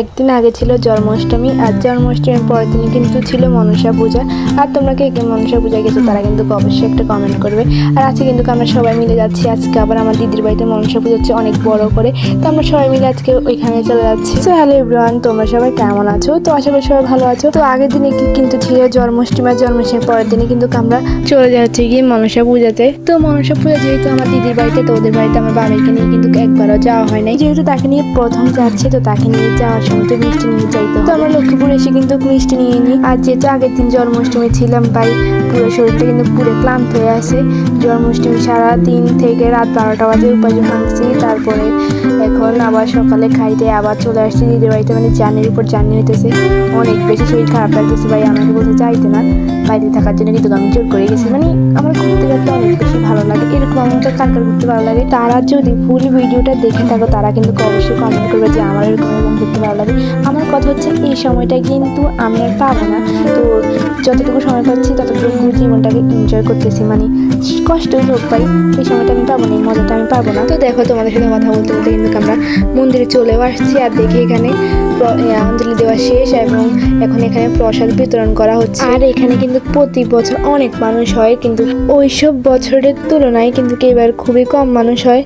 একদিন আগে ছিল জন্মাষ্টমী, আর জন্মাষ্টমীর পরের দিন কিন্তু ছিল মনসা পূজা। আর তোমরা কে কে মনসা পূজা গেছো তারা কিন্তু অবশ্যই একটা কমেন্ট করবে। আর আজকে কিন্তু আমরা সবাই মিলে যাচ্ছি, আজকে আবার আমার দিদির বাড়িতে মনসা পুজো হচ্ছে অনেক বড় করে। তো আমরা সবাই মিলে আজকে ওইখানে চলে যাচ্ছি। তো হ্যালো এভরিওয়ান তোমরা সবাই কেমন আছো? তো আশা করি সবাই ভালো আছো। তো আগের দিনে কি কিন্তু ছিল জন্মাষ্টমী, আর জন্মাষ্টমীর পরের দিনে কিন্তু আমরা চলে যাচ্ছি গিয়ে মনসা পূজাতে। তো মনসা পূজা যেহেতু আমার দিদির বাড়িতে, তো ওদের বাড়িতে আমার বাবাকে নিয়ে কিন্তু একবারও যাওয়া হয় নাই। যেহেতু তাকে নিয়ে প্রথম যাচ্ছে, তো তাকে নিয়ে যাওয়ার সময় তো মিষ্টি নিয়ে যাইতো তো আমরা লক্ষ্মীপুর এসে কিন্তু মিষ্টি নিয়ে নিই। আর যেহেতু আগের দিন জন্মাষ্টমী ছিলাম ভাই পুরো শরীরটা কিন্তু পুরো ক্লান্ত হয়ে আছে। জন্মাষ্টমী সারা দিন থেকে রাত বারোটা বাজে উপায় ভাঙছি তারপরে এখন আবার সকালে খাইতে আবার চলে আসছি। দিদির বাড়িতে মানে জার্নির উপর জার্নি হইতেছে। অনেক বেশি শরীর খারাপ লাগতেছে ভাই, আমাকে বলতে চাইতে না। বাইরে থাকার জন্য কিন্তু আমি জোর করে গেছি। মানে আমার ঘুরতে ঘুরতে অনেক বেশি ভালো লাগে। এরকম আমার তো কার ঘুরতে ভালো লাগে? তারা যদি ফুল ভিডিওটা দেখে থাকো, তারা কিন্তু অবশ্যই কমেন্ট করবে যে আমার এরকম ঘুরতে ভালো লাগে। আমার কথা হচ্ছে এই সময়টা কিন্তু আমি আর পাবো না। তো যতটুকু সময় পাচ্ছি ততটুকু জীবনটাকে এনজয় করতেছি। মানে কষ্ট হোক পাই এই সময়টা আমি পাবো না এই মজাটা আমি পাবো না। তো দেখো তোমাদের সাথে কথা বলতে বলতে কিন্তু আমরা মন্দিরে চলেও আসছি আর দেখি এখানে অঞ্জলি দেওয়া শেষ এবং এখন এখানে প্রসাদ বিতরণ করা হচ্ছে। আর এখানে কিন্তু প্রতি বছর অনেক মানুষ হয় কিন্তু ওইসব বছরের তুলনায় কিন্তু কি এবার খুবই কম মানুষ হয়।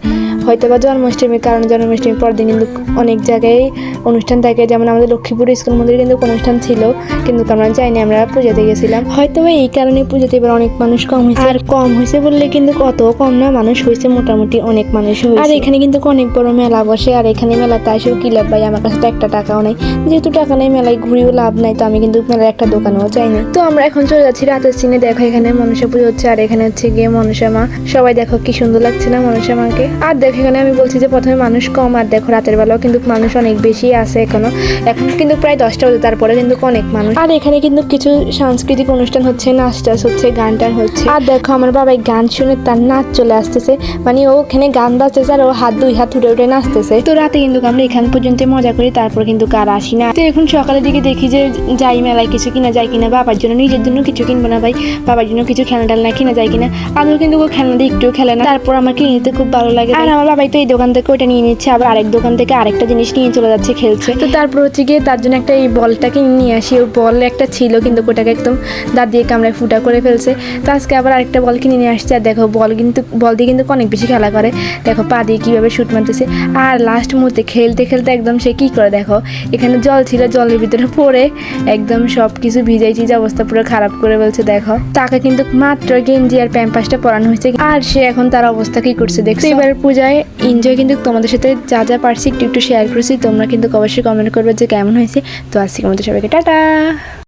হয়তো বা জন্মাষ্টমীর কারণে জন্মাষ্টমীর পর দিন কিন্তু অনেক জায়গায় অনুষ্ঠান থাকে যেমন আমাদের লক্ষ্মীপুর স্কুল মন্দিরে কিন্তু অনুষ্ঠান ছিল কিন্তু আমরা যাইনি আমরা পূজাতে গেছিলাম। হয়তো এই কারণে পুজোতে এবার অনেক মানুষ কম হয়েছে। আর কম হয়েছে বললে কিন্তু কত কম না মানুষ হয়েছে মোটামুটি অনেক মানুষ হয়েছে। আর এখানে কিন্তু অনেক বড় মেলা বসে আর এখানে মেলাতে আসেও কি লাভ ভাই? আমার কাছে তো একটা টাকাও নেই। যেহেতু টাকা নেই মেলায় ঘুরেও লাভ নাই তো আমি কিন্তু মেলার একটা দোকানেও চাইনি তো আমরা এখন চলে যাচ্ছি রাতের সিনে দেখো এখানে মনসা পুজো হচ্ছে আর এখানে হচ্ছে গিয়ে মনসা মা। সবাই দেখো কি সুন্দর লাগছে না মনসা মাকে? আর দেখো এখানে আমি বলছি যে প্রথমে মানুষ কম আর দেখো রাতের বেলাও কিন্তু মানুষ অনেক বেশি আছে। এখনও। এখন কিন্তু প্রায় দশটা বাজে তারপরে কিন্তু অনেক মানুষ আর এখানে কিন্তু কিছু সাংস্কৃতিক অনুষ্ঠান হচ্ছে নাচ টাচ হচ্ছে গান টান হচ্ছে। আর দেখো আমার বাবাই গান শুনে তার নাচ চলে আসতেছে। মানে ও ওখানে গান বাজতেছে আর ও হাত দুই হাত উঠে উঠে নাচতেছে। তো রাতে কিন্তু আমরা এখান পর্যন্ত মজা করি তারপর কিন্তু কার আসি না। তো এখন সকালের দিকে দেখি যে যাই মেলায় কিছু কিনা যায় কিনা বাবার জন্য নিজের জন্য কিছু কিনবো না ভাই। বাবার জন্য কিছু খেলনা টেলনা কিনা যায় কিনা। আমিও কিন্তু ও খেলনা দিয়ে একটু খেলে না। তারপর আমার কিনে নিতে খুব ভালো লাগে। আর আমার বাবাই তো এই দোকান থেকে ওটা নিয়ে নিচ্ছে আবার আরেক দোকান থেকে আরেকটা জিনিস নিয়ে চলে যাচ্ছে খেলছে। তো তারপর হচ্ছে গিয়ে তার জন্য একটা এই বলটা কিনে নিয়ে আসি। ওর বল একটা ছিল কিন্তু ওটাকে একদম দাঁত দিয়ে কামড়ায় ফুটা করে ফেলছে। তো আজকে আবার আরেকটা বল কিনে নিয়ে আসছে। আর দেখো বল কিন্তু বল দিয়ে কিন্তু অনেক বেশি খেলা করে। দেখো পা দিয়ে কীভাবে শুট মারতেছে। আর লাস্ট মুহূর্তে খেলতে খেলতে একদম সে কী করে দেখো? এখানে জল ছিল জলের ভিতরে পড়ে একদম সব কিছু ভিজাই চিজ অবস্থা পুরো খারাপ করে বলছে দেখো। তাকে কিন্তু মাত্র গেঞ্জি আর প্যাম্পাসটা পরানো হয়েছে। আর সে এখন তার অবস্থা কি করছে দেখছ? এবার পূজায় এনজয় কিন্তু তোমাদের সাথে যা যা পারছি একটু একটু শেয়ার করছি। তোমরা কিন্তু অবশ্যই কমেন্ট করবে যে কেমন হয়েছে। তো আজকে আমাদের সবাইকে টাটা।